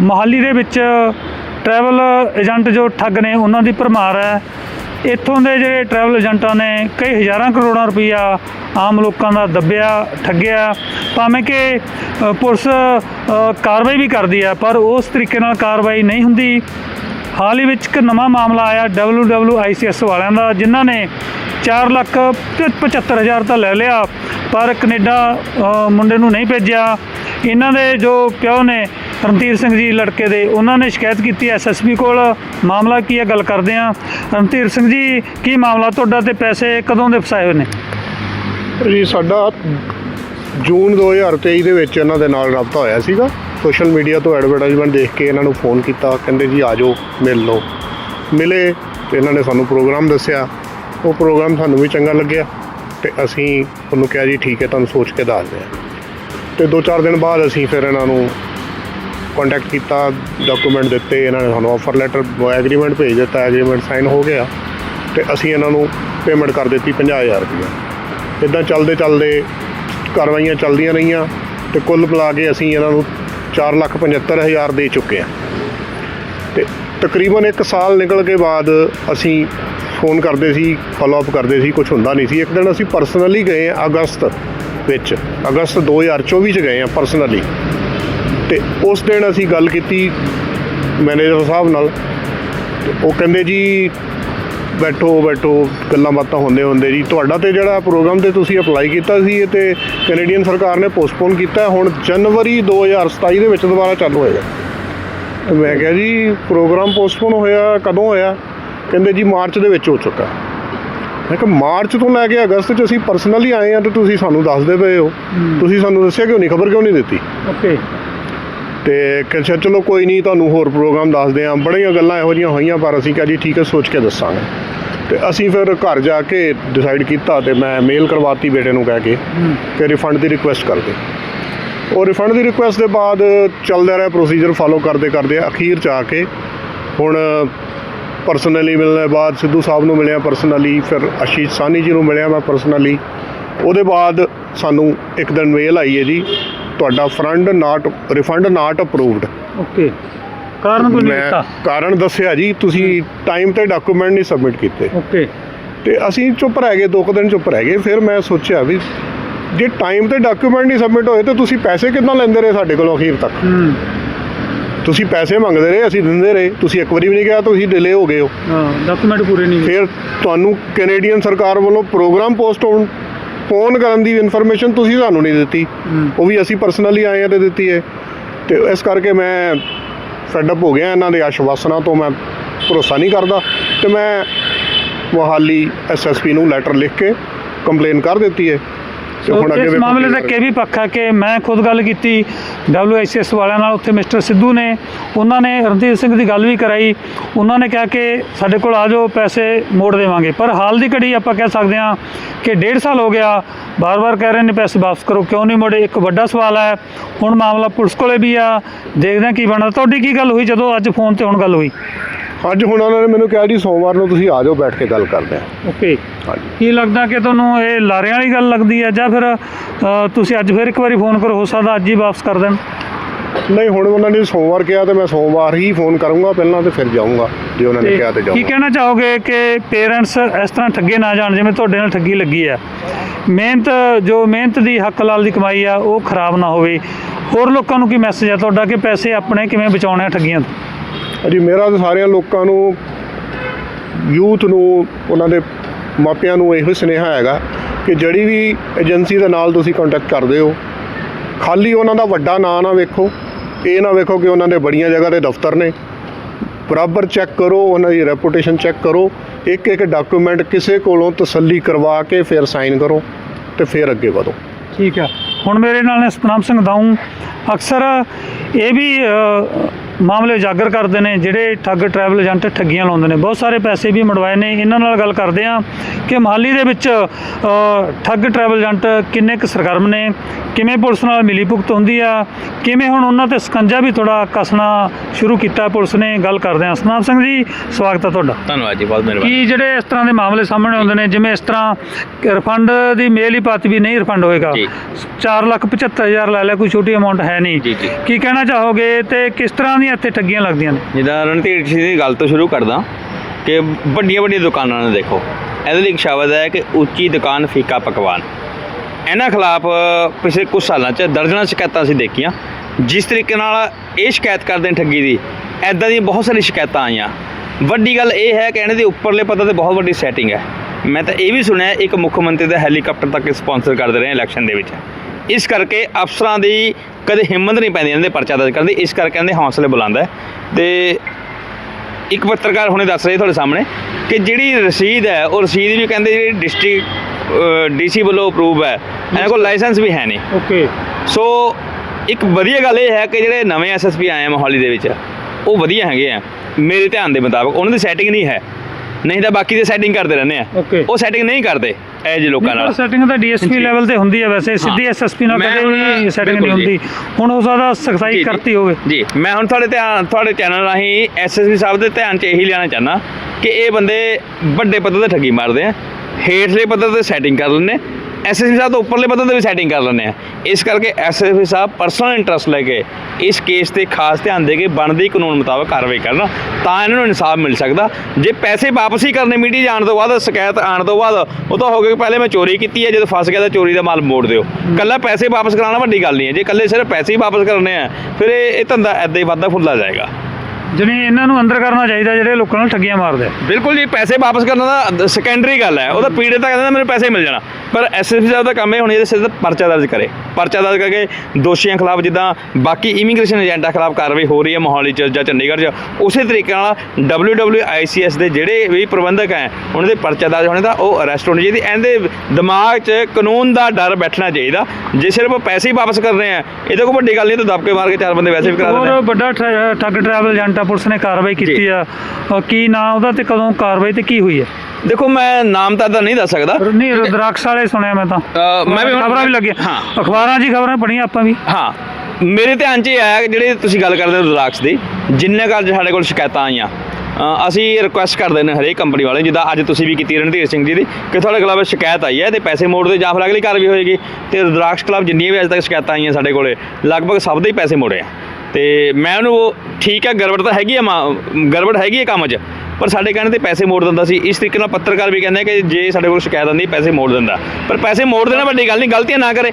ਮੋਹਾਲੀ ਦੇ ਵਿੱਚ travel agent ਜੋ ਠੱਗ ਨੇ, ਉਹਨਾਂ ਦੀ ਭਰਮਾਰ ਹੈ। ਇੱਥੋਂ ਦੇ ਜਿਹੜੇ ਟਰੈਵਲ ਏਜੰਟਾਂ ਨੇ, ਕਈ ਹਜ਼ਾਰਾਂ ਕਰੋੜਾਂ ਰੁਪਈਆ ਆਮ ਲੋਕਾਂ ਦਾ ਦੱਬਿਆ, ਠੱਗਿਆ। ਭਾਵੇਂ ਕਿ ਪੁਲਿਸ ਕਾਰਵਾਈ ਵੀ ਕਰਦੀ ਹੈ, ਪਰ ਉਸ ਤਰੀਕੇ ਨਾਲ ਕਾਰਵਾਈ ਨਹੀਂ ਹੁੰਦੀ। ਹਾਲ ਹੀ ਵਿੱਚ ਇੱਕ ਨਵਾਂ ਮਾਮਲਾ ਆਇਆ WWICS ਵਾਲਿਆਂ ਦਾ, ਜਿਨ੍ਹਾਂ ਨੇ 4 ਲੱਖ 75 ਹਜ਼ਾਰ ਤਾਂ ਲੈ ਲਿਆ। ਪਰ ਕੈਨੇਡਾ ਮੁੰਡੇ ਨੂੰ ਨਹੀਂ ਭੇਜਿਆ। ਇਹਨਾਂ ਦੇ ਜੋ ਪਿਓ ਨੇ, ਰਣਧੀਰ ਸਿੰਘ ਜੀ ਲੜਕੇ ਦੇ, ਉਹਨਾਂ ਨੇ ਸ਼ਿਕਾਇਤ ਕੀਤੀ ਐਸਐਸਪੀ ਕੋਲ। ਮਾਮਲਾ ਕੀ ਹੈ? ਗੱਲ ਕਰਦੇ ਆ ਰਣਧੀਰ ਸਿੰਘ ਜੀ, ਕੀ ਮਾਮਲਾ? ਤੁਹਾਡਾ ਤੇ ਪੈਸੇ ਕਦੋਂ ਦੇ ਫਸਾਏ ਹੋਏ ਨੇ? ਜੀ, ਸਾਡਾ ਜੂਨ 2023 ਦੇ ਵਿੱਚ ਇਹਨਾਂ ਦੇ ਨਾਲ ਰਾਬਤਾ ਹੋਇਆ ਸੀਗਾ। ਸੋਸ਼ਲ ਮੀਡੀਆ ਤੋਂ ਐਡਵਰਟਾਈਜ਼ਮੈਂਟ ਦੇਖ ਕੇ ਇਹਨਾਂ ਨੂੰ ਫੋਨ ਕੀਤਾ। ਕਹਿੰਦੇ ਜੀ, ਆ ਜਾਓ, ਮਿਲ ਲਓ। ਮਿਲੇ ਤੇ ਇਹਨਾਂ ਨੇ ਸਾਨੂੰ ਪ੍ਰੋਗਰਾਮ ਦੱਸਿਆ। ਉਹ ਪ੍ਰੋਗਰਾਮ ਸਾਨੂੰ ਵੀ ਚੰਗਾ ਲੱਗਿਆ। ਤੇ ਅਸੀਂ ਉਹਨੂੰ ਕਿਹਾ ਜੀ, ਠੀਕ ਹੈ, ਤੁਹਾਨੂੰ ਸੋਚ ਕੇ ਦੱਸਦੇ ਹਾਂ ਤੇ 2-4 ਦਿਨ ਬਾਅਦ ਅਸੀਂ ਫਿਰ ਇਹਨਾਂ ਨੂੰ ਕੰਟੈਕਟ ਕੀਤਾ ਡਾਕੂਮੈਂਟ ਦਿੱਤੇ, ਇਹਨਾਂ ਨੇ ਸਾਨੂੰ ਆਫਰ ਲੈਟਰ ਐਗਰੀਮੈਂਟ ਭੇਜ ਦਿੱਤਾ ਐਗਰੀਮੈਂਟ ਸਾਈਨ ਹੋ ਗਿਆ ਤੇ ਅਸੀਂ ਇਹਨਾਂ ਨੂੰ ਪੇਮੈਂਟ ਕਰ ਦਿੱਤੀ 50000 ਰੁਪਏ ਇਦਾਂ ਚੱਲਦੇ ਚੱਲਦੇ ਕਾਰਵਾਈਆਂ ਚੱਲਦੀਆਂ ਰਹੀਆਂ ਤੇ ਕੁੱਲ ਮਿਲਾ ਕੇ ਅਸੀਂ ਇਹਨਾਂ ਨੂੰ 475000 ਦੇ ਚੁੱਕੇ ਹਾਂ। ਤੇ ਤਕਰੀਬਨ 1 ਸਾਲ ਨਿਕਲ ਕੇ ਬਾਅਦ ਅਸੀਂ ਫੋਨ ਕਰਦੇ ਸੀ ਫਾਲੋ ਅਪ ਕਰਦੇ ਸੀ ਕੁਝ ਹੁੰਦਾ ਨਹੀਂ ਸੀ। ਇੱਕ ਦਿਨ ਅਸੀਂ ਪਰਸਨਲੀ ਗਏ ਹਾਂ ਅਗਸਤ ਵਿੱਚ, ਅਗਸਤ 2024 ਚ ਗਏ ਹਾਂ ਪਰਸਨਲੀ ਤੇ ਉਸ ਦਿਨ ਅਸੀਂ ਗੱਲ ਕੀਤੀ ਮੈਨੇਜਰ ਸਾਹਿਬ ਨਾਲ। ਤੇ ਉਹ ਕਹਿੰਦੇ ਜੀ, ਬੈਠੋ ਬੈਠੋ, ਗੱਲਾਂ ਬਾਤਾਂ ਹੁੰਦੇ ਹੁੰਦੇ ਜੀ। ਤੁਹਾਡਾ ਤੇ ਜਿਹੜਾ ਪ੍ਰੋਗਰਾਮ ਤੇ ਤੁਸੀਂ ਅਪਲਾਈ ਕੀਤਾ ਸੀ, ਇਹ ਤੇ ਕੈਨੇਡੀਅਨ ਸਰਕਾਰ ਨੇ ਪੋਸਟਪੋਨ ਕੀਤਾ, ਹੁਣ ਜਨਵਰੀ 2027 ਦੇ ਵਿੱਚ ਦੁਬਾਰਾ ਚਾਲੂ ਹੋਏਗਾ। ਤੇ ਮੈਂ ਕਿਹਾ ਜੀ ਪ੍ਰੋਗਰਾਮ ਪੋਸਟਪੋਨ ਹੋਇਆ, ਕਦੋਂ ਹੋਇਆ? ਕਹਿੰਦੇ ਜੀ ਮਾਰਚ ਦੇ ਵਿੱਚ ਹੋ ਚੁੱਕਾ। ਮੈਂ ਕਿਹਾ ਮਾਰਚ ਤੋਂ ਲੈ ਕੇ ਅਗਸਤ 'ਚ ਅਸੀਂ ਪਰਸਨਲੀ ਆਏ ਆ ਤੇ ਤੁਸੀਂ ਸਾਨੂੰ ਦੱਸਦੇ ਪਏ ਹੋ। ਤੁਸੀਂ ਸਾਨੂੰ ਦੱਸਿਆ ਕਿਉਂ ਨਹੀਂ? ਖਬਰ ਕਿਉਂ ਨਹੀਂ ਦਿੱਤੀ? ਓਕੇ। ਤੇ ਕਹਿੰਦੇ ਚਲੋ ਕੋਈ ਨਹੀਂ ਤੁਹਾਨੂੰ ਹੋਰ ਪ੍ਰੋਗਰਾਮ ਦੱਸਦੇ ਹਾਂ। ਬੜੀਆਂ ਗੱਲਾਂ ਇਹੋ ਜਿਹੀਆਂ ਹੋਈਆਂ ਪਰ ਅਸੀਂ ਕਿਹਾ ਜੀ ਠੀਕ ਹੈ ਸੋਚ ਕੇ ਦੱਸਾਂਗੇ। ਤੇ ਅਸੀਂ ਫਿਰ ਘਰ ਜਾ ਕੇ ਡਿਸਾਈਡ ਕੀਤਾ ਤੇ ਮੈਂ ਮੇਲ ਕਰਵਾਤੀ ਬੇਟੇ ਨੂੰ ਕਹਿ ਕੇ ਕਿ ਰਿਫੰਡ ਦੀ ਰਿਕੁਐਸਟ ਕਰ ਦੇ। ਉਹ ਰਿਫੰਡ ਦੀ ਰਿਕੁਐਸਟ ਦੇ ਬਾਅਦ ਚੱਲਦਾ ਰਿਹਾ ਪ੍ਰੋਸੀਜਰ ਫਾਲੋ ਕਰਦੇ ਕਰਦੇ ਅਖੀਰ ਚ ਆ ਕੇ ਹੁਣ ਪਰਸਨਲੀ ਮਿਲਣ ਦੇ ਬਾਅਦ ਸਿੱਧੂ ਸਾਹਿਬ ਨੂੰ ਮਿਲਿਆ ਪਰਸਨਲੀ ਫਿਰ ਆਸ਼ੀਸ਼ ਸਾਨੀ ਜੀ ਨੂੰ ਮਿਲਿਆ ਮੈਂ ਪਰਸਨਲੀ ਉਹਦੇ ਬਾਅਦ ਸਾਨੂੰ ਇੱਕ ਦਿਨ ਮੇਲ ਆਈ ਹੈ ਜੀ ਤੁਹਾਡਾ ਫਰੰਡ not refund not approved okay ਕਾਰਨ ਕੋਈ ਨਹੀਂ ਮੈਂ ਦਿੱਤਾ? ਕਾਰਨ ਦੱਸਿਆ ਜੀ ਤੁਸੀਂ ਟਾਈਮ ਤੇ ਡਾਕੂਮੈਂਟ ਨਹੀਂ ਸਬਮਿਟ ਕੀਤੇ। ਓਕੇ ਤੇ ਅਸੀਂ ਚੁੱਪ ਰਹਿ ਗਏ ਦੋ ਕੁ ਦਿਨ ਚੁੱਪ ਰਹਿ ਗਏ ਫਿਰ ਮੈਂ ਸੋਚਿਆ ਵੀ ਜੇ ਟਾਈਮ ਤੇ ਡਾਕੂਮੈਂਟ ਨਹੀਂ ਸਬਮਿਟ ਹੋਏ ਤੇ ਤੁਸੀਂ ਪੈਸੇ ਕਿੱਦਾਂ ਲੈਂਦੇ ਰਹੇ ਸਾਡੇ ਕੋਲੋਂ ਅਖੀਰ ਤੱਕ? ਹੂੰ। ਤੁਸੀਂ ਪੈਸੇ ਮੰਗਦੇ ਰਹੇ ਅਸੀਂ ਦਿੰਦੇ ਰਹੇ। ਤੁਸੀਂ ਇੱਕ ਵਾਰੀ ਵੀ ਨਹੀਂ ਕਿਹਾ ਤੁਸੀਂ ਡਿਲੇ ਹੋ ਗਏ ਹੋ। ਹਾਂ ਡਾਕੂਮੈਂਟ ਪੂਰੇ ਨਹੀਂ ਫਿਰ ਤੁਹਾਨੂੰ ਕੈਨੇਡੀਅਨ ਸਰਕਾਰ ਵੱਲੋਂ ਪ੍ਰੋਗਰਾਮ ਪੋਸਟ ਫੋਨ ਕਰਨ ਦੀ ਇਨਫੋਰਮੇਸ਼ਨ ਤੁਸੀਂ ਸਾਨੂੰ ਨਹੀਂ ਦਿੱਤੀ। ਉਹ ਵੀ ਅਸੀਂ ਪਰਸਨਲੀ ਆਏ ਆ ਤੇ ਦਿੱਤੀ ਹੈ। ਤੇ ਇਸ ਕਰਕੇ ਮੈਂ ਫੈਡ ਅਪ ਹੋ ਗਿਆ ਇਹਨਾਂ ਦੇ ਆਸ਼ਵਾਸਨਾਂ ਤੋਂ ਮੈਂ ਭਰੋਸਾ ਨਹੀਂ ਕਰਦਾ। ਤੇ ਮੈਂ ਮੋਹਾਲੀ ਐਸਐਸਪੀ ਨੂੰ ਲੈਟਰ ਲਿਖ ਕੇ ਕੰਪਲੇਨ ਕਰ ਦਿੱਤੀ ਹੈ। ਤੇ ਇਸ ਵੇਖੋ ਮਾਮਲੇ ਕੀ ਦਾ ਕਰਦੇ। ਇਹ ਵੀ ਪੱਖ ਹੈ ਕਿ ਮੈਂ ਖੁਦ ਗੱਲ ਕੀਤੀ WICS ਵਾਲਿਆਂ ਨਾਲ ਉੱਥੇ ਮਿਸਟਰ ਸਿੱਧੂ ਨੇ ਉਹਨਾਂ ਨੇ ਰਣਧੀਰ ਸਿੰਘ ਦੀ ਗੱਲ ਵੀ ਕਰਾਈ ਉਹਨਾਂ ਨੇ ਕਿਹਾ ਕਿ ਸਾਡੇ ਕੋਲ ਆ ਜਾਓ ਪੈਸੇ ਮੋੜ ਦੇਵਾਂਗੇ। ਪਰ ਹਾਲ ਦੀ ਘੜੀ ਆਪਾਂ ਕਹਿ ਸਕਦੇ ਹਾਂ ਕਿ ਡੇਢ ਸਾਲ ਹੋ ਗਿਆ ਬਾਰ-ਬਾਰ ਕਹਿ ਰਹੇ ਨੇ ਪੈਸੇ ਵਾਪਸ ਕਰੋ ਕਿਉਂ ਨਹੀਂ ਮੋੜੇ? ਇੱਕ ਵੱਡਾ ਸਵਾਲ ਹੈ ਹੁਣ ਮਾਮਲਾ ਪੁਲਿਸ ਕੋਲੇ ਵੀ ਆ ਦੇਖਦੇ ਹਾਂ ਕੀ ਬਣਦਾ। ਤੁਹਾਡੀ ਕੀ ਗੱਲ ਹੋਈ ਜਦੋਂ ਅੱਜ ਫੋਨ ਤੇ ਹੁਣ ਗੱਲ ਹੋਈ? ਅੱਜ ਹੁਣ ਉਹਨਾਂ ਨੇ ਮੈਨੂੰ ਕਿਹਾ ਜੀ ਸੋਮਵਾਰ ਨੂੰ ਤੁਸੀਂ ਆ ਜਾਓ ਬੈਠ ਕੇ ਗੱਲ ਕਰਦੇ ਹਾਂ ਓਕੇ। ਹਾਂਜੀ। ਕੀ ਲੱਗਦਾ ਕਿ ਤੁਹਾਨੂੰ ਇਹ ਲਾਰਿਆਂ ਵਾਲੀ ਗੱਲ ਲੱਗਦੀ ਹੈ ਜਾਂ ਫਿਰ ਅ, ਤੁਸੀਂ ਅੱਜ ਫਿਰ ਇੱਕ ਵਾਰੀ ਫੋਨ ਕਰੋ ਹੋ ਸਕਦਾ ਅੱਜ ਹੀ ਵਾਪਸ ਕਰ ਦੇਣ? ਨਹੀਂ ਹੁਣ ਉਹਨਾਂ ਨੇ ਸੋਮਵਾਰ ਕਿਹਾ ਤੇ ਮੈਂ ਸੋਮਵਾਰ ਹੀ ਫੋਨ ਕਰੂੰਗਾ ਪਹਿਲਾਂ ਤੇ ਫਿਰ ਜਾਊਂਗਾ ਜੇ ਉਹਨਾਂ ਨੇ ਕਿਹਾ ਤੇ ਕੀ ਜਾਊਂਗਾ ਕਹਿਣਾ ਚਾਹੋਗੇ ਕਿ ਪੇਰੈਂਟਸ ਇਸ ਤਰ੍ਹਾਂ ਠੱਗੇ ਨਾ ਜਾਣ ਜਿਵੇਂ ਤੁਹਾਡੇ ਨਾਲ ਠੱਗੀ ਲੱਗੀ ਆ ਮਿਹਨਤ ਜੋ ਮਿਹਨਤ ਦੀ ਹੱਕ ਲਾਲ ਦੀ ਕਮਾਈ ਆ ਉਹ ਖਰਾਬ ਨਾ ਹੋਵੇ। ਹੋਰ ਲੋਕਾਂ ਨੂੰ ਕੀ ਮੈਸੇਜ ਆ ਤੁਹਾਡਾ ਕਿ ਪੈਸੇ ਆਪਣੇ ਕਿਵੇਂ ਬਚਾਉਣੇ ਆ ਠੱਗੀਆਂ ਤੋਂ? ਜੀ, ਮੇਰਾ ਤਾਂ ਸਾਰਿਆਂ ਲੋਕਾਂ ਨੂੰ, ਯੂਥ ਨੂੰ, ਉਹਨਾਂ ਦੇ ਮਾਪਿਆਂ ਨੂੰ ਇਹੋ ਸੁਨੇਹਾ ਹੈਗਾ ਕਿ ਜਿਹੜੀ ਵੀ ਏਜੰਸੀ ਦੇ ਨਾਲ ਤੁਸੀਂ ਕੰਟੈਕਟ ਕਰਦੇ ਹੋ, ਖਾਲੀ ਉਹਨਾਂ ਦਾ ਵੱਡਾ ਨਾਂ ਨਾ ਵੇਖੋ, ਇਹ ਨਾ ਵੇਖੋ ਕਿ ਉਹਨਾਂ ਦੇ ਬੜੀਆਂ ਜਗ੍ਹਾ ਦੇ ਦਫ਼ਤਰ ਨੇ। ਬਰਾਬਰ ਚੈੱਕ ਕਰੋ, ਉਹਨਾਂ ਦੀ ਰੈਪੂਟੇਸ਼ਨ ਚੈੱਕ ਕਰੋ ਇੱਕ ਇੱਕ ਡਾਕੂਮੈਂਟ ਕਿਸੇ ਕੋਲੋਂ ਤਸੱਲੀ ਕਰਵਾ ਕੇ ਫਿਰ ਸਾਈਨ ਕਰੋ ਤੇ ਫਿਰ ਅੱਗੇ ਵਧੋ। ਠੀਕ ਆ। ਹੁਣ ਮੇਰੇ ਨਾਲ ਨੇ ਸਤਨਾਮ ਸਿੰਘ ਦਾਊ। ਅਕਸਰ ਇਹ ਵੀ ਮਾਮਲੇ ਉਜਾਗਰ ਕਰਦੇ ਨੇ ਜਿਹੜੇ ਠੱਗ ਟਰੈਵਲ ਏਜੰਟ ਠੱਗੀਆਂ ਲਾਉਂਦੇ ਨੇ। ਬਹੁਤ ਸਾਰੇ ਪੈਸੇ ਵੀ ਮੜਵਾਏ ਨੇ। ਇਹਨਾਂ ਨਾਲ ਗੱਲ ਕਰਦੇ ਆ ਕਿ ਮਹਾਲੀ ਦੇ ਵਿੱਚ ਠੱਗ ਟਰੈਵਲ ਏਜੰਟ ਕਿੰਨੇ ਕੁ ਸਰਗਰਮ ਨੇ ਕਿਵੇਂ ਪੁਲਿਸ ਨਾਲ ਮਿਲੀ ਭੁਗਤ ਹੁੰਦੀ ਆ ਕਿਵੇਂ ਹੁਣ ਉਹਨਾਂ ਤੇ ਸਕੰਜਾ ਵੀ ਥੋੜਾ ਕੱਸਣਾ ਸ਼ੁਰੂ ਕੀਤਾ ਪੁਲਿਸ ਨੇ। ਗੱਲ ਕਰਦੇ ਆ ਸਤਨਾਮ ਸਿੰਘ ਜੀ ਸਵਾਗਤ ਹੈ ਤੁਹਾਡਾ। ਧੰਨਵਾਦ ਜੀ ਬਹੁਤ ਮਿਹਰਬਾਨੀ। ਕੀ ਜਿਹੜੇ ਇਸ ਤਰ੍ਹਾਂ ਦੇ ਮਾਮਲੇ ਸਾਹਮਣੇ ਆਉਂਦੇ ਨੇ ਜਿਵੇਂ ਇਸ ਤਰ੍ਹਾਂ ਰਿਫੰਡ ਦੀ ਮੇਲ ਹੀ ਪਾਤੀ ਵੀ ਨਹੀਂ ਰਿਫੰਡ ਹੋਏਗਾ। ਜੀ। 4 ਲੱਖ 75 ਹਜ਼ਾਰ ਲੈ ਲਿਆ ਕੋਈ ਛੋਟੀ ਅਮਾਉਂਟ ਹੈ ਨਹੀਂ। ਕੀ ਕਹਿਣਾ ਚਾਹੋਗੇ ਤੇ ਕਿਸ ਤਰ੍ਹਾਂ ਦੀਆਂ ਕਿਹੜੀਆਂ ਇੱਥੇ ਠੱਗੀਆਂ ਲੱਗਦੀਆਂ ਨੇ? ਜਿੱਦਾਂ ਰਣਧੀਰ ਸਿੰਘ ਦੀ ਗੱਲ ਤੋਂ ਸ਼ੁਰੂ ਕਰਦਾ ਕਿ ਵੱਡੀਆਂ ਵੱਡੀਆਂ ਦੁਕਾਨਾਂ ਨੂੰ ਦੇਖੋ। ਇਹਦੇ ਲਈ ਇੱਕ ਸ਼ਬਦ ਹੈ ਕਿ ਉੱਚੀ ਦੁਕਾਨ ਫੀਕਾ ਪਕਵਾਨ। ਇਹਨਾਂ ਖਿਲਾਫ ਪਿਛਲੇ ਕੁਝ ਸਾਲਾਂ 'ਚ ਦਰਜਨਾਂ ਸ਼ਿਕਾਇਤਾਂ ਅਸੀਂ ਦੇਖੀਆਂ। ਜਿਸ ਤਰੀਕੇ ਨਾਲ ਇਹ ਸ਼ਿਕਾਇਤ ਕਰਦੇ ਨੇ ਠੱਗੀ ਦੀ ਐਦਾਂ ਦੀਆਂ ਬਹੁਤ ਸਾਰੀ ਸ਼ਿਕਾਇਤਾਂ ਆਈਆਂ। ਵੱਡੀ ਗੱਲ ਇਹ ਹੈ ਕਿ ਇਹਨਾਂ ਦੇ ਉੱਪਰਲੇ ਪਤਾ ਤੇ ਬਹੁਤ ਵੱਡੀ ਸੈਟਿੰਗ ਹੈ। ਮੈਂ ਤਾਂ ਇਹ ਵੀ ਸੁਣਿਆ ਇੱਕ ਮੁੱਖ ਮੰਤਰੀ ਦਾ ਹੈਲੀਕਾਪਟਰ ਤੱਕ ਸਪਾਂਸਰ ਕਰਦੇ ਰਹੇ ਇਲੈਕਸ਼ਨ ਦੇ ਵਿੱਚ। ਇਸ ਕਰਕੇ ਅਫਸਰਾਂ ਦੀ ਕਦੇ ਹਿੰਮਤ ਨਹੀਂ ਪੈਂਦੀ ਇਹਨਾਂ ਦੇ ਪਰਚਾ ਦਰਜ ਕਰਨ ਦੀ ਇਸ ਕਰਕੇ ਇਹਦੇ ਹੌਸਲੇ ਬੁਲੰਦ ਹੈ। ਤੇ ਇੱਕ ਪੱਤਰਕਾਰ ਹੁਣੇ ਦੱਸ ਰਹੇ ਤੁਹਾਡੇ ਸਾਹਮਣੇ ਕਿ ਜਿਹੜੀ ਰਸੀਦ ਹੈ ਉਹ ਰਸੀਦ ਵੀ ਕਹਿੰਦੇ ਜਿਹੜੀ ਡਿਸਟ੍ਰਿਕਟ ਡੀਸੀ ਵੱਲੋਂ ਅਪਰੂਵ ਹੈ ਇਹਨਾਂ ਕੋਲ ਲਾਇਸੈਂਸ ਵੀ ਹੈ ਨਹੀਂ। ਓਕੇ ਸੋ ਇੱਕ ਵਧੀਆ ਗੱਲ ਇਹ ਹੈ ਕਿ ਜਿਹੜੇ ਨਵੇਂ ਐਸਐਸਪੀ ਆਏ ਆ ਮੋਹਾਲੀ ਦੇ ਵਿੱਚ ਉਹ ਵਧੀਆ ਹੈਗੇ ਆ ਮੇਰੇ ਧਿਆਨ ਦੇ ਮੁਤਾਬਕ। ਉਹਨਾਂ ਦੀ ਸੈਟਿੰਗ ਨਹੀਂ ਹੈ। ਨਹੀਂ ਤਾਂ ਬਾਕੀ ਦੇ ਸੈਟਿੰਗ ਕਰਦੇ ਰਹਿੰਦੇ ਆ. ਉਹ ਸੈਟਿੰਗ ਨਹੀਂ ਕਰਦੇ। ਇਹ ਜਿਹੇ ਲੋਕਾਂ ਨਾਲ ਸੈਟਿੰਗ ਤਾਂ ਡੀਐਸਪੀ। ਲੈਵਲ ਤੇ ਹੁੰਦੀ ਹੈ ਵੈਸੇ ਸਿੱਧੀ। ਐਸਐਸਪੀ ਨਾਲ ਕਦੇ ਵੀ ਸੈਟਿੰਗ ਨਹੀਂ ਹੁੰਦੀ ਹੁਣ ਹੋ ਸਕਦਾ ਸਖਤਾਈ। ਕਰਤੀ ਹੋਵੇ ਜੀ ਮੈਂ ਹੁਣ ਤੁਹਾਡੇ ਧਿਆਨ ਤੁਹਾਡੇ ਚੈਨਲ ਰਾਹੀਂ ਐਸਐਸਪੀ ਸਾਹਿਬ ਦੇ ਧਿਆਨ 'ਚ ਇਹੀ ਲਿਆਉਣਾ ਚਾਹਨਾ ਕਿ ਇਹ ਬੰਦੇ ਵੱਡੇ ਪੱਧਰ ਤੇ ਠੱਗੀ ਮਾਰਦੇ ਆ ਹੇਠਲੇ ਪੱਧਰ ਤੇ ਸੈਟਿੰਗ ਕਰ ਲੈਂਦੇ ਐਸਐਸਪੀ ਸਾਹਿਬ ਤੋਂ ਉੱਪਰਲੇ ਪੱਧਰ ਤੇ ਵੀ ਸੈਟਿੰਗ ਕਰ ਲੈਂਦੇ ਆ। ਇਸ ਕਰਕੇ ਐਸਐਸਪੀ ਸਾਹਿਬ ਪਰਸਨਲ ਇੰਟਰਸਟ ਲੈ ਕੇ ਇਸ ਕੇਸ ਤੇ ਖਾਸ ਧਿਆਨ ਦੇ ਕੇ ਬਣਦੀ ਕਾਨੂੰਨ ਮੁਤਾਬਕ ਕਾਰਵਾਈ ਕਰਨ ਤਾਂ ਇਹਨਾਂ ਨੂੰ ਇਨਸਾਫ ਮਿਲ ਸਕਦਾ। ਜੇ ਪੈਸੇ ਵਾਪਸ ਹੀ ਕਰਨੇ ਮੀਡੀਆ ਜਾਣ ਤੋਂ ਬਾਅਦ ਸ਼ਿਕਾਇਤ ਆਉਣ ਤੋਂ ਬਾਅਦ ਉਹ ਤਾਂ ਹੋ ਗਿਆ ਕਿ ਪਹਿਲੇ ਮੈਂ ਚੋਰੀ ਕੀਤੀ ਹੈ ਜਦੋਂ ਫਸ ਗਿਆ ਤਾਂ ਚੋਰੀ ਦਾ ਮਾਲ ਮੋੜ ਦਿਓ। ਕੱਲਾ ਪੈਸੇ ਵਾਪਸ ਕਰਾਉਣਾ ਵੱਡੀ ਗੱਲ ਨਹੀਂ ਹੈ। ਜੇ ਕੱਲੇ ਸਿਰਫ ਪੈਸੇ ਹੀ ਵਾਪਸ ਕਰਨੇ ਆ ਫਿਰ ਇਹ ਇਹ ਧੰਦਾ ਐਦਾਂ ਹੀ ਵੱਧਦਾ ਫੁੱਲਦਾ ਜਾਏਗਾ। ਜਿਵੇਂ ਇਹਨਾਂ ਨੂੰ ਅੰਦਰ ਕਰਨਾ ਚਾਹੀਦਾ ਜਿਹੜੇ ਲੋਕਾਂ ਨਾਲ ਠੱਗੀਆਂ ਮਾਰਦੇ ਆ। ਬਿਲਕੁਲ ਜੀ ਪੈਸੇ ਵਾਪਸ ਕਰਨਾ ਤਾਂ ਸੈਕੰਡਰੀ ਗੱਲ ਹੈ। ਉਹਦਾ ਪੀੜਤ ਤਾਂ ਕਹਿੰਦਾ ਮੈਨੂੰ ਪੈਸੇ ਮਿਲ ਜਾਣਾ। ਪਰ ਐਸਐਸਪੀ ਸਾਹਿਬ ਦਾ ਕੰਮ ਇਹ ਹੋਣੀ ਇਹਦੇ ਸਿਰ ਤੇ ਪਰਚਾ ਦਰਜ ਕਰੇ। ਪਰਚਾ ਦਰਜ ਕਰਕੇ ਦੋਸ਼ੀਆਂ ਖਿਲਾਫ ਜਿੱਦਾਂ ਬਾਕੀ ਇਮੀਗ੍ਰੇਸ਼ਨ ਏਜੰਟਾਂ ਖਿਲਾਫ ਕਾਰਵਾਈ ਹੋ ਰਹੀ ਹੈ ਮੋਹਾਲੀ ਚ ਜਾਂ ਚੰਡੀਗੜ੍ਹ ਚ ਉਸੇ ਤਰੀਕੇ ਨਾਲ WWICS ਦੇ ਜਿਹੜੇ ਵੀ ਪ੍ਰਬੰਧਕ ਹੈ ਉਹਨਾਂ ਦੇ ਪਰਚਾ ਦਰਜ ਹੋਣੇ ਦਾ ਉਹ ਅਰੈਸਟ ਹੋਣੀ ਚਾਹੀਦੀ। ਇਹਦੇ ਦਿਮਾਗ 'ਚ ਕਾਨੂੰਨ ਦਾ ਡਰ ਬੈਠਣਾ ਚਾਹੀਦਾ। ਜੇ ਸਿਰਫ ਪੈਸੇ ਹੀ ਵਾਪਸ ਕਰਨੇ ਆ ਇਹ ਤਾਂ ਕੋਈ ਵੱਡੀ ਗੱਲ ਨਹੀਂ ਤਾਂ ਦਬਕੇ ਮਾਰ ਕੇ ਚਾਰ ਬੰਦੇ ਵੈਸੇ ਵੀ ਕਰਾ ਦਿੰਦੇ ਹੋਰ ਆ ਵੱਡਾ ਠ- ਠੱਗ ਟਰੈਵਲ ਏਜੰਟ ਆ ਪੁਲਿਸ ਨੇ ਕਾਰਵਾਈ ਕੀਤੀ ਆ। ਅਹ ਕੀ ਨਾਂ ਉਹਦਾ ਤੇ ਕਦੋਂ ਕਾਰਵਾਈ ਤੇ ਕੀ ਹੋਈ ਹੈ ਦੇਖੋ ਮੈਂ ਨਾਮ ਤਾਂ ਤਾਂ ਨਹੀਂ ਦੱਸ ਸਕਦਾ। ਨਹੀਂ ਰੁਦਰਾਕਸ਼ ਵਾਲੇ ਸੁਣਿਆ ਮੈਂ ਤਾਂ। ਅਹ ਮੈਂ ਵੀ ਹੁਣ- ਖਬਰਾਂ ਵੀ ਲੱਗੀਆਂ। ਹਾਂ। ਅਖਬਾਰਾਂ 'ਚ ਹੀ ਖਬਰਾਂ ਪੜੀਆਂ ਆਪਾਂ ਵੀ। ਹਾਂ। ਮੇਰੇ ਧਿਆਨ 'ਚ ਇਹ ਆਇਆ ਕਿ ਜਿਹੜੇ ਤੁਸੀਂ ਗੱਲ ਕਰਦੇ ਹੋ ਰੁਦਰਾਕਸ਼ ਦੀ ਜਿੰਨੇ ਅੱਜ ਸਾਡੇ ਕੋਲ ਸ਼ਿਕਾਇਤਾਂ ਆਈਆਂ ਅ, ਅਸੀਂ ਰਿਕੁਐਸਟ ਕਰਦੇ ਨੇ ਹਰੇਕ ਕੰਪਨੀ ਵਾਲੇ ਜਿੱਦਾਂ ਅੱਜ ਤੁਸੀਂ ਵੀ ਕੀਤੀ ਰਣਧੀਰ ਸਿੰਘ ਜੀ ਦੀ ਕਿ ਤੁਹਾਡੇ ਖਿਲਾਫ ਸ਼ਿਕਾਇਤ ਆਈ ਹੈ ਤੇ ਪੈਸੇ ਮੋੜ ਦਿਓ ਜਾਂ ਫਿਰ ਅਗਲੀ ਕਾਰਵਾਈ ਹੋਏਗੀ। ਤੇ ਰੁਦਰਾਕਸ਼ ਖਿਲਾਫ ਜਿੰਨੀਆਂ ਵੀ ਅੱਜ ਤੱਕ ਸ਼ਿਕਾਇਤਾਂ ਆਈਆਂ ਸਾਡੇ ਕੋਲੇ ਲਗਭਗ ਸਭ ਦੇ ਹੀ ਪੈਸੇ ਮੋੜੇ ਆ। ਤੇ ਮੈਂ ਉਹਨੂੰ ਉਹ ਠੀਕ ਹੈ, ਗੜਬੜ ਤਾਂ ਹੈਗੀ ਆ ਮਾ- ਗੜਬੜ ਹੈਗੀ ਹੈ ਕੰਮ 'ਚ। ਪਰ ਸਾਡੇ ਕਹਿਣ ਤੇ ਪੈਸੇ ਮੋੜ ਦਿੰਦਾ ਸੀ ਇਸ ਤਰੀਕੇ ਨਾਲ ਪੱਤਰਕਾਰ ਵੀ ਕਹਿੰਦੇ ਕਿ ਜੇ ਸਾਡੇ ਕੋਲ ਸ਼ਿਕਾਇਤ ਆਉਂਦੀ ਪੈਸੇ ਮੋੜ ਦਿੰਦਾ ਪਰ ਪੈਸੇ ਮੋੜ ਦੇਣਾ ਵੱਡੀ ਗੱਲ ਨਹੀਂ ਗਲਤੀਆਂ ਨਾ ਕਰੇ।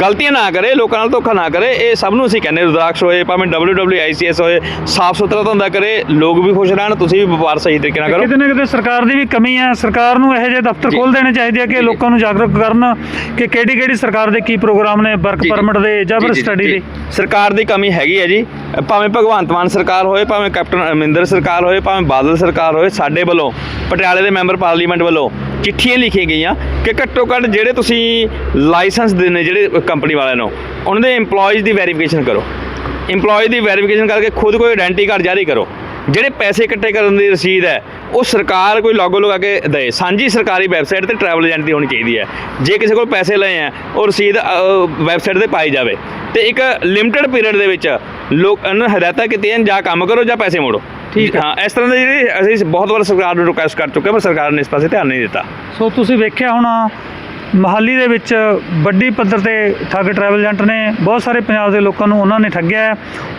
ਗਲਤੀਆਂ ਨਾ ਕਰੇ ਲੋਕਾਂ ਨਾਲ ਧੋਖਾ ਨਾ ਕਰੇ ਇਹ ਸਭ ਨੂੰ ਅਸੀਂ ਕਹਿੰਦੇ ਰੁਦਰਾਕਸ਼ ਹੋਏ ਭਾਵੇਂ WWICS ਹੋਏ ਸਾਫ਼ ਸੁਥਰਾ ਧੰਦਾ ਕਰੇ ਲੋਕ ਵੀ ਖੁਸ਼ ਰਹਿਣ ਤੁਸੀਂ ਵੀ ਵਪਾਰ ਸਹੀ ਤਰੀਕੇ ਨਾਲ ਕਰੋ ਕਿਤੇ ਨਾ ਕਿਤੇ ਸਰਕਾਰ ਦੀ ਵੀ ਕਮੀ ਹੈ ਸਰਕਾਰ ਨੂੰ ਇਹੋ ਜਿਹੇ ਦਫ਼ਤਰ। ਖੋਲ ਦੇਣੇ ਚਾਹੀਦੇ ਆ ਕਿ। ਲੋਕਾਂ ਨੂੰ ਜਾਗਰੂਕ ਕਰਨ ਕਿ ਕਿਹੜੀ ਕਿਹੜੀ ਸਰਕਾਰ ਦੇ ਕੀ ਪ੍ਰੋਗਰਾਮ ਨੇ ਵਰਕ। ਪਰਮਿਟ ਦੇ ਜਾਂ ਫਿਰ ਸਟੱਡੀ। ਦੇ ਸਰਕਾਰ ਦੀ ਕਮੀ ਹੈਗੀ ਹੈ ਜੀ ਭਾਵੇਂ ਭਗਵੰਤ ਮਾਨ ਸਰਕਾਰ ਹੋਏ ਭਾਵੇਂ ਕੈਪਟਨ ਅਮਰਿੰਦਰ ਸਰਕਾਰ ਹੋਏ ਭਾਵੇਂ ਬਾਦਲ ਸਰਕਾਰ ਹੋਏ ਸਾਡੇ ਵੱਲੋਂ, ਪਟਿਆਲੇ ਦੇ ਮੈਂਬਰ ਪਾਰਲੀਮੈਂਟ ਵੱਲੋਂ ਚਿੱਠੀਆਂ ਲਿਖੀਆਂ ਗਈਆਂ ਕਿ ਘੱਟੋ ਘੱਟ ਜਿਹੜੇ ਤੁਸੀਂ ਲਾਇਸੈਂਸ ਦਿੰਦੇ ਜਿਹੜੇ ਕੰਪਨੀ ਵਾਲਿਆਂ ਨੂੰ, ਉਹਨਾਂ ਦੇ EMPLOYEES ਦੀ ਵੈਰੀਫਿਕੇਸ਼ਨ ਕਰੋ। EMPLOYEE ਦੀ ਵੈਰੀਫਿਕੇਸ਼ਨ ਕਰਕੇ ਖੁਦ ਕੋਈ ਆਇਡੈਂਟੀ ਕਾਰਡ ਜਾਰੀ ਕਰੋ। ਜਿਹੜੇ ਪੈਸੇ ਇਕੱਠੇ ਕਰਨ ਦੀ ਰਸੀਦ ਹੈ, ਉਹ ਸਰਕਾਰ ਕੋਈ ਲਾਗੋ ਲਗਾ ਕੇ ਦੇ ਸਾਂਝੀ ਸਰਕਾਰੀ ਵੈਬਸਾਈਟ ਤੇ ਟਰੈਵਲ ਏਜੰਟ ਦੀ ਹੋਣੀ ਚਾਹੀਦੀ ਹੈ। ਜੇ ਕਿਸੇ ਕੋਲ ਪੈਸੇ ਲਏ ਆ ਉਹ ਰਸੀਦ ਵੈਬਸਾਈਟ ਤੇ ਪਾਈ ਜਾਵੇ। ਤੇ ਇੱਕ ਲਿਮਟਿਡ ਪੀਰੀਅਡ ਦੇ ਵਿੱਚ ਲੋਕ ਇਹਨਾਂ ਨੂੰ ਹਦਾਇਤਾਂ ਕੀਤੀਆਂ ਜਾਂ ਕੰਮ ਕਰੋ ਜਾਂ ਪੈਸੇ ਮੋੜੋ। ਠੀਕ ਹੈ। ਹਾਂ ਇਸ ਤਰ੍ਹਾਂ ਦੇ ਜਿਹੜੇ ਅਸੀਂ ਬਹੁਤ ਵਾਰ ਸਰਕਾਰ ਨੂੰ ਰਿਕੁਐਸਟ ਕਰ ਚੁੱਕੇ ਹਾਂ, ਪਰ ਸਰਕਾਰ ਨੇ ਇਸ ਪਾਸੇ ਧਿਆਨ ਨਹੀਂ ਦਿੱਤਾ ਸੋ ਤੁਸੀਂ ਵੇਖਿਆ ਹੋਣਾ ਮਹਾਲੀ ਦੇ ਵਿੱਚ ਵੱਡੀ ਪੱਧਰ ਤੇ ਠੱਗ ਟਰੈਵਲ ਏਜੰਟ ਨੇ ਬਹੁਤ ਸਾਰੇ ਪੰਜਾਬ ਦੇ ਲੋਕਾਂ ਨੂੰ ਉਹਨਾਂ ਨੇ ਠੱਗਿਆ।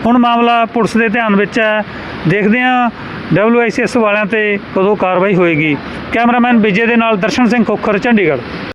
ਹੁਣ ਮਾਮਲਾ ਪੁਲਿਸ ਦੇ ਧਿਆਨ ਵਿੱਚ ਹੈ ਦੇਖਦੇ ਹਾਂ WICS ਵਾਲਿਆਂ ਤੇ ਕਦੋਂ ਕਾਰਵਾਈ ਹੋਏਗੀ ਕੈਮਰਾਮੈਨ ਵਿਜੇ ਦੇ ਨਾਲ ਦਰਸ਼ਨ ਸਿੰਘ ਖੋਖਰ ਚੰਡੀਗੜ੍ਹ